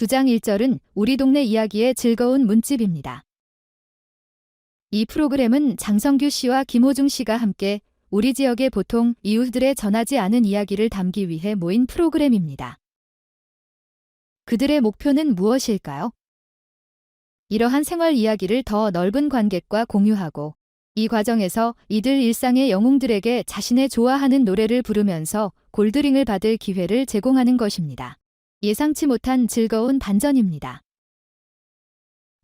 두장 1절은 우리 동네 이야기의 즐거운 문집입니다. 이 프로그램은 장성규 씨와 김호중 씨가 함께 우리 지역의 보통 이웃들의 전하지 않은 이야기를 담기 위해 모인 프로그램입니다. 그들의 목표는 무엇일까요? 이러한 생활 이야기를 더 넓은 관객과 공유하고 이 과정에서 이들 일상의 영웅들에게 자신의 좋아하는 노래를 부르면서 골드링을 받을 기회를 제공하는 것입니다. 예상치 못한 즐거운 반전입니다.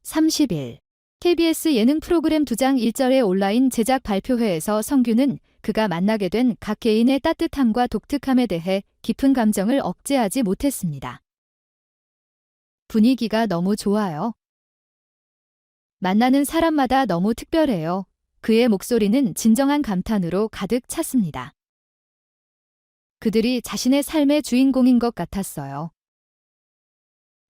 30일 KBS 예능 프로그램 두장 1절의 온라인 제작 발표회에서 성규는 그가 만나게 된 각 개인의 따뜻함과 독특함에 대해 깊은 감정을 억제하지 못했습니다. 분위기가 너무 좋아요. 만나는 사람마다 너무 특별해요. 그의 목소리는 진정한 감탄으로 가득 찼습니다. 그들이 자신의 삶의 주인공인 것 같았어요.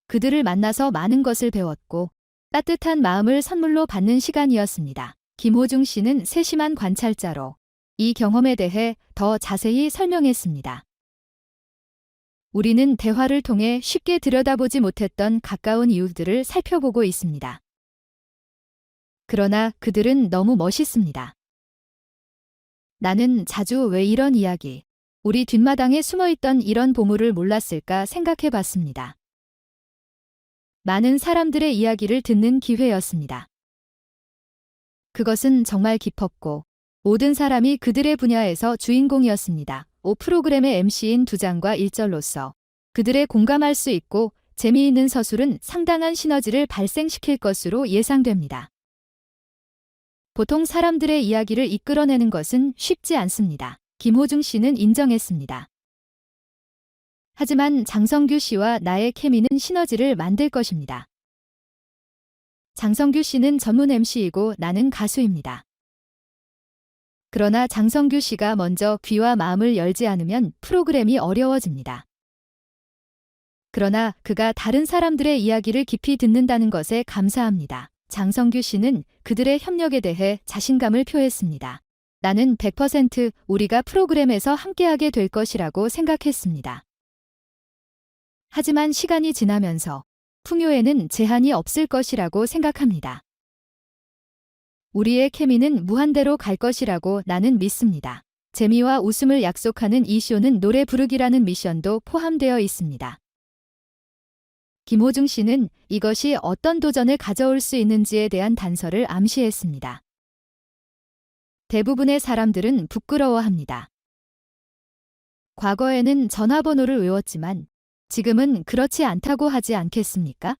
그들을 만나서 많은 것을 배웠고 따뜻한 마음을 선물로 받는 시간이었습니다. 김호중 씨는 세심한 관찰자로 이 경험에 대해 더 자세히 설명했습니다. 우리는 대화를 통해 쉽게 들여다보지 못했던 가까운 이웃들을 살펴보고 있습니다. 그러나 그들은 너무 멋있습니다. 나는 자주 왜 이런 이야기, 우리 뒷마당에 숨어 있던 이런 보물을 몰랐을까 생각해 봤습니다. 많은 사람들의 이야기를 듣는 기회였습니다. 그것은 정말 깊었고 모든 사람이 그들의 분야에서 주인공이었습니다. 오 프로그램의 MC인 두 장과 일절로서 그들의 공감할 수 있고 재미있는 서술은 상당한 시너지를 발생시킬 것으로 예상됩니다. 보통 사람들의 이야기를 이끌어내는 것은 쉽지 않습니다. 김호중 씨는 인정했습니다. 하지만 장성규 씨와 나의 케미는 시너지를 만들 것입니다. 장성규 씨는 전문 MC이고 나는 가수입니다. 그러나 장성규 씨가 먼저 귀와 마음을 열지 않으면 프로그램이 어려워집니다. 그러나 그가 다른 사람들의 이야기를 깊이 듣는다는 것에 감사합니다. 장성규 씨는 그들의 협력에 대해 자신감을 표했습니다. 나는 100% 우리가 프로그램에서 함께하게 될 것이라고 생각했습니다. 하지만 시간이 지나면서 풍요에는 제한이 없을 것이라고 생각합니다. 우리의 케미는 무한대로 갈 것이라고 나는 믿습니다. 재미와 웃음을 약속하는 이 쇼는 노래 부르기라는 미션도 포함되어 있습니다. 김호중 씨는 이것이 어떤 도전을 가져올 수 있는지에 대한 단서를 암시했습니다. 대부분의 사람들은 부끄러워합니다. 과거에는 전화번호를 외웠지만 지금은 그렇지 않다고 하지 않겠습니까?